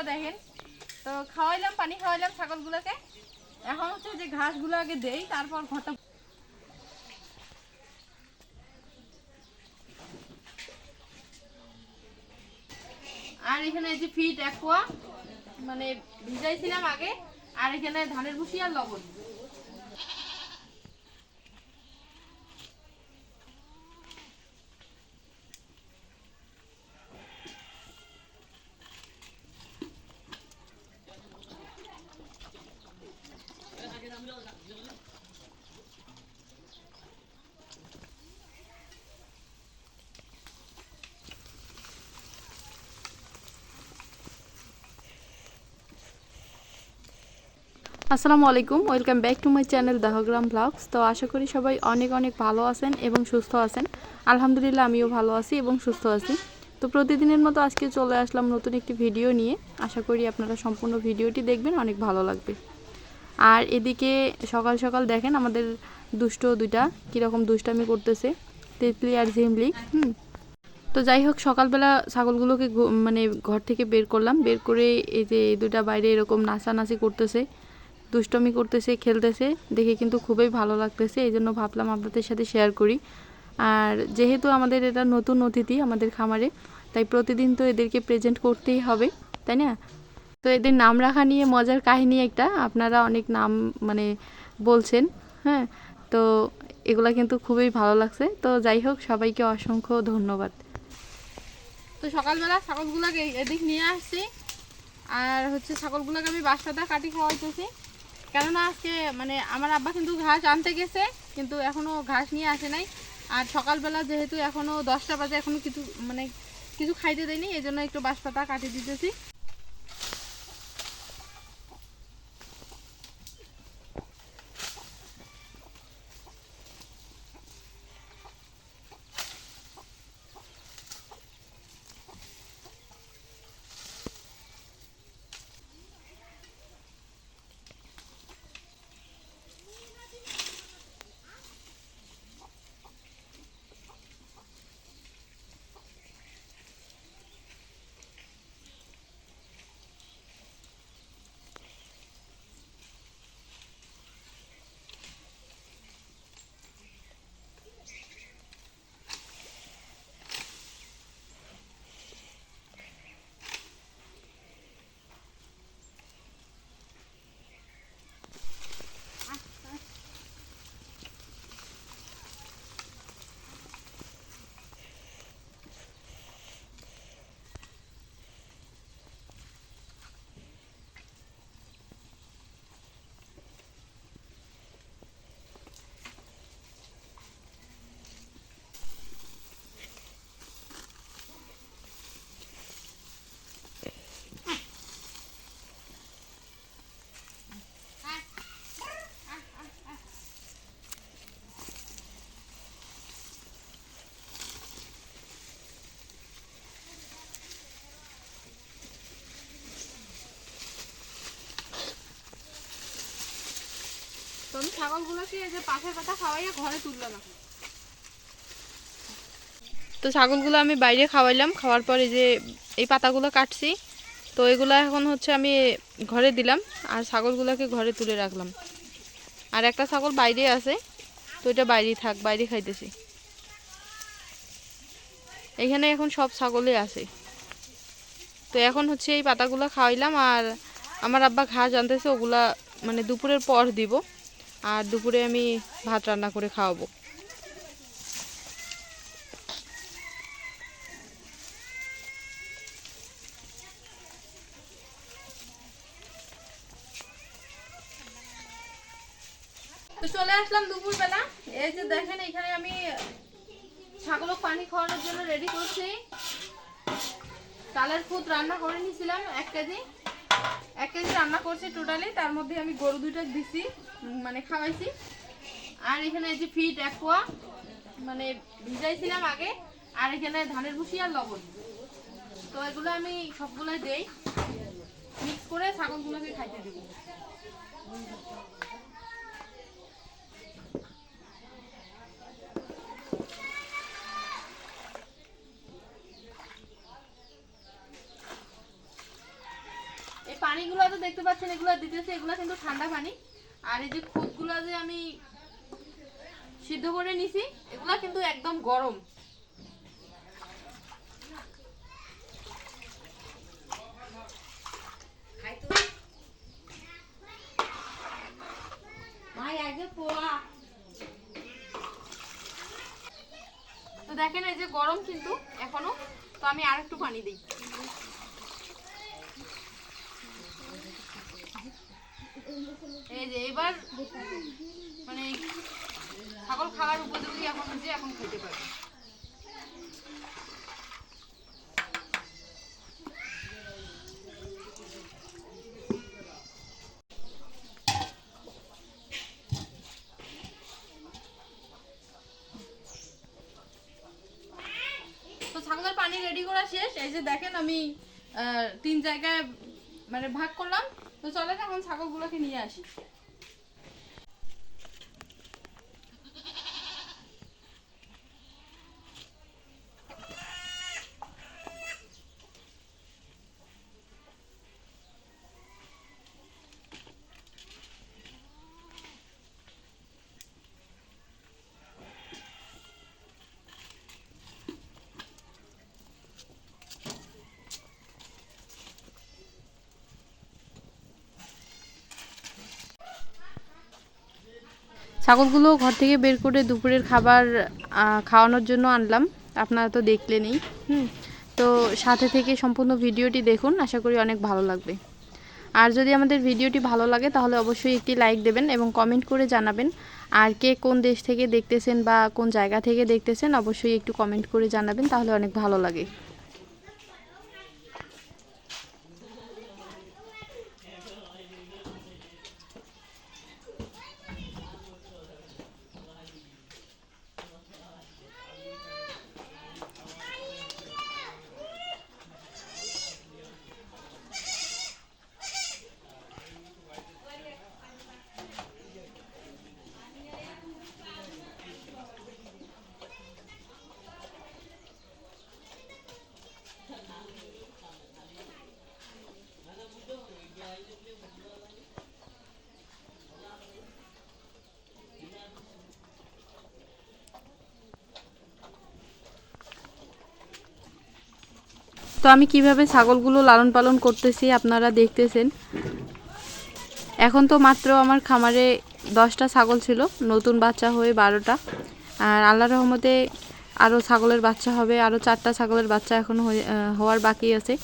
অবস্থা দেখেন। তো খাওয়াইলাম, পানি খাওয়াইলাম ছাগলগুলোকে। এখন হচ্ছে যে ঘাসগুলো আগে দেই, তারপর ঘরটা আর এখানে যে ফিট একোয়া মানে ভিজাইছিলাম আগে। আর এখানে ধানের ভুসি আর লবণ। আসসালামু আলাইকুম, welcome back to my channel Dahagram blogs. তো আশা করি সবাই অনেক অনেক ভালো আছেন এবং সুস্থ আছেন। আলহামদুলিল্লাহ, আমিও ভালো আছি এবং সুস্থ আছি। তো প্রতিদিনের মতো আজকে চলে আসলাম নতুন একটি ভিডিও নিয়ে। আশা করি আপনারা সম্পূর্ণ ভিডিওটি দেখবেন, অনেক ভালো লাগবে। আর এদিকে সকাল সকাল দেখেন আমাদের দুষ্ট দুইটা কীরকম দুষ্টামি করতেছে। তিতলি আর ঝিমলি, হুম। তো যাই হোক, সকালবেলা ছাগলগুলোকে মানে ঘর থেকে বের করলাম। বের করে এই যে দুটা বাইরে এরকম নাচানাচি করতেছে। দুষ্টমি করতেছে, খেলতেছে, দেখে কিন্তু খুবই ভালো লাগতেছে এই জন্য ভাবলাম আপনাদের সাথে শেয়ার করি। আর যেহেতু আমাদের এটা নতুন অতিথি আমাদের খামারে, তাই প্রতিদিন তো এদেরকে প্রেজেন্ট করতেই হবে, তাই না? তো এদের নাম রাখা নিয়ে মজার কাহিনী একটা, আপনারা অনেক নাম মানে বলছেন হ্যাঁ? তো এগুলা কিন্তু খুবই ভালো লাগছে, তো যাই হোক, সবাইকে অসংখ্য ধন্যবাদ। তো সকালবেলা ছাগলগুলোকে এদিক নিয়ে আসছি, আর হচ্ছে ছাগলগুলোকে আমি বাসাটা কাটি খাওয়াইতেছি। কেননা আজকে মানে আমার আব্বা কিন্তু ঘাস আনতে গেছে, কিন্তু এখনও ঘাস নিয়ে আসে নাই। আর সকালবেলা যেহেতু এখনও দশটা বাজে, এখনও কিছু মানে কিছু খাইতে দেয়নি এই জন্য একটু বাঁশপাতা কাটিয়ে দিতেছি। আমি ছাগলগুলোকে এই যে পাশের পাতা খাওয়াইয়া ঘরে। তো ছাগলগুলো আমি বাইরে খাওয়াইলাম, খাওয়ার পর যে এই পাতাগুলো কাটছি। তো এগুলো এখন হচ্ছে আমি ঘরে দিলাম আর ছাগলগুলোকে ঘরে তুলে রাখলাম। আর একটা ছাগল বাইরে আছে, তো এটা বাইরেই থাক বাইরে খাইতেছি। এখানে এখন সব ছাগলই আছে। তো এখন হচ্ছে এই পাতাগুলো খাওয়াইলাম আর আমার আব্বা ঘাস আনতেছে, ওগুলা মানে দুপুরের পর দিব। আর দুপুরে আমি ভাত রান্না করে খাওয়াবো। তো চলে আসলাম দুপুরবেলা। এই যে দেখেন, এখানে আমি ছাগলক পানি খাওয়ানোর জন্য রেডি করছি। চালের খুদ রান্না করে নিয়েছিলাম এক কেজি। এক কেজি রান্না করছি টোটালি তার মধ্যে আমি গরু দুইটা দিছি মানে খাওয়াইছি। আর এখানে যে ফিট একোয়া মানে ভিজাইছিলাম আগে, আর এখানে ধানের ভুসি আর লবণ। তো এগুলো আমি সবগুলো দেই মিক্স করে ছাগলগুলোকে খাইতে দেবো। পানিগুলো তো দেখতে পাচ্ছেন এগুলো দিতেছি এগুলো কিন্তু ঠান্ডা পানি। আর এই যে খুদগুলো যে আমি সিদ্ধ করে নিছি এগুলো কিন্তু একদম গরম। তো দেখেন এই যে গরম কিন্তু এখনও। তো আমি আর একটু পানি দিই। এই যে এবার মানে ছাগল খাওয়ার উপযোগী এখন যে এখন খেতে পারবে ছাগলের পানি রেডি করা শেষ। এই যে দেখেন আমি তিন জায়গায় মানে ভাগ করলাম। তো চলে এখন ছাগলগুলোকে নিয়ে আসি। ছাগলগুলো ঘর থেকে বের করে দুপুরের খাবার খাওয়ানোর জন্য আনলাম। আপনারা তো দেখলেনই। হুম। তো সাথে থেকে সম্পূর্ণ ভিডিওটি দেখুন, আশা করি অনেক ভালো লাগবে। আর যদি আমাদের ভিডিওটি ভালো লাগে, তাহলে অবশ্যই একটি লাইক দেবেন এবং কমেন্ট করে জানাবেন। আর কে কোন দেশ থেকে দেখতেছেন বা কোন জায়গা থেকে দেখতেছেন, অবশ্যই একটু কমেন্ট করে জানাবেন, তাহলে অনেক ভালো লাগে। তো আমি কীভাবে ছাগলগুলো লালন পালন করতেছি আপনারা দেখতেছেন। এখন তো মাত্র আমার খামারে দশটা ছাগল ছিল, নতুন বাচ্চা হয়ে বারোটা। আর আল্লাহ রহমতে আরও ছাগলের বাচ্চা হবে আরও চারটা ছাগলের বাচ্চা এখন হওয়ার বাকি আছে।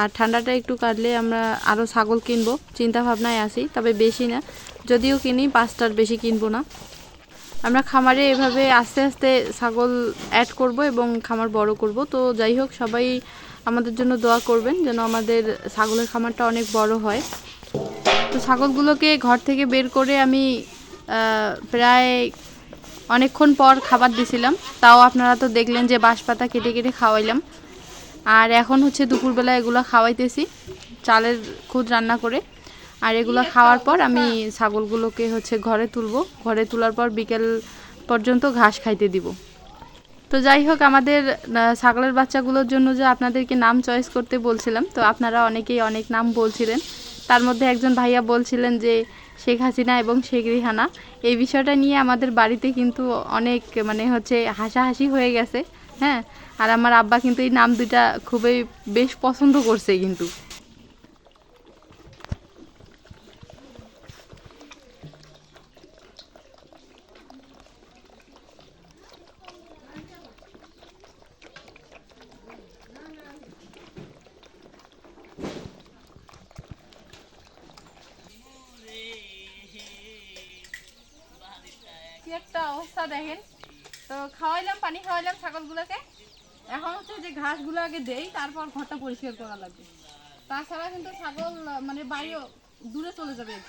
আর ঠান্ডাটা একটু কাটলে আমরা আরও ছাগল কিনবো চিন্তা ভাবনায় আছি, তবে বেশি না। যদিও কিনি, পাঁচটার বেশি কিনবো না। আমরা খামারে এভাবে আস্তে আস্তে ছাগল অ্যাড করব এবং খামার বড় করব। তো যাই হোক, সবাই আমাদের জন্য দোয়া করবেন যেন আমাদের ছাগলের খামারটা অনেক বড় হয়। তো ছাগলগুলোকে ঘর থেকে বের করে আমি প্রায় অনেকক্ষণ পর খাবার দিছিলাম। তাও আপনারা তো দেখলেন যে বাঁশ পাতা কেটে কেটে খাওয়াইলাম। আর এখন হচ্ছে দুপুরবেলা এগুলো খাওয়াইতেছি, চালের খুদ রান্না করে। আর এগুলো খাওয়ার পর আমি ছাগলগুলোকে হচ্ছে ঘরে তুলবো। ঘরে তোলার পর বিকেল পর্যন্ত ঘাস খাইতে দিব। তো যাই হোক, আমাদের ছাগলের বাচ্চাগুলোর জন্য যে আপনাদেরকে নাম চয়েস করতে বলছিলাম, তো আপনারা অনেকেই অনেক নাম বলছিলেন। তার মধ্যে একজন ভাইয়া বলছিলেন যে শেখ হাসিনা এবং শেখ রিহানা, এই বিষয়টা নিয়ে আমাদের বাড়িতে কিন্তু অনেক মানে হচ্ছে হাসাহাসি হয়ে গেছে হ্যাঁ? আর আমার আব্বা কিন্তু এই নাম দুইটা খুবই বেশ পছন্দ করছে কিন্তু কি একটা অবস্থা দেখেন। তো খাওয়াইলাম, পানি খাওয়াইলাম ছাগলগুলোকে। এখন হচ্ছে যে ঘাসগুলো আগে দেই, তারপর ঘরটা পরিষ্কার করা লাগবে। তাছাড়া কিন্তু ছাগল মানে বাইরে দূরে চলে যাবে আর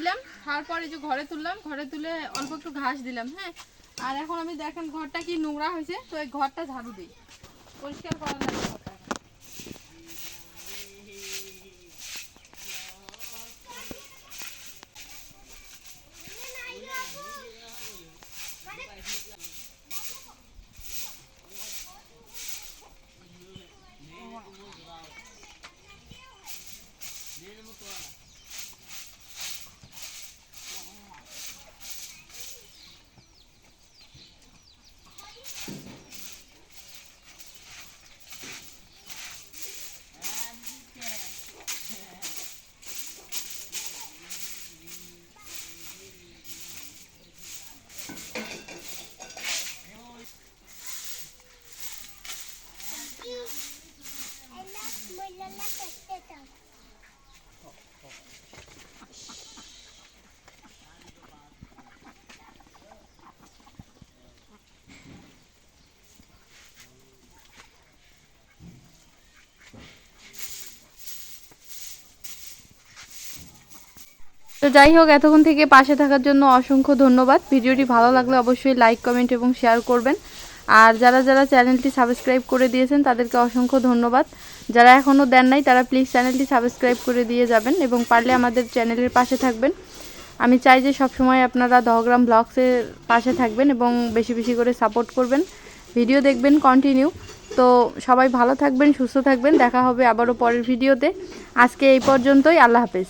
খাওয়াইলাম খাওয়ার পরে যে ঘরে তুললাম, ঘরে তুলে অল্প একটু ঘাস দিলাম হ্যাঁ? আর এখন আমি দেখেন ঘরটা কি নোংরা হয়েছে, তো এই ঘরটা ঝাড়ু দিই। পরিষ্কার করা লাগে তো যাই হোক, এতক্ষণ থেকে পাশে থাকার জন্য অসংখ্য ধন্যবাদ। ভিডিওটি ভালো লাগলে অবশ্যই লাইক কমেন্ট এবং শেয়ার করবেন। আর যারা যারা চ্যানেলটি সাবস্ক্রাইব করে দিয়েছেন, তাদেরকে অসংখ্য ধন্যবাদ। যারা এখনও দেন নাই, তারা প্লিজ চ্যানেলটি সাবস্ক্রাইব করে দিয়ে যাবেন এবং পারলে আমাদের চ্যানেলের পাশে থাকবেন। আমি চাই যে সবসময় আপনারা দহগ্রাম ব্লগসের পাশে থাকবেন এবং বেশি বেশি করে সাপোর্ট করবেন। ভিডিও দেখবেন কন্টিনিউ তো সবাই ভালো থাকবেন, সুস্থ থাকবেন। দেখা হবে আবারও পরের ভিডিওতে। আজকে এই পর্যন্তই। আল্লাহ হাফেজ।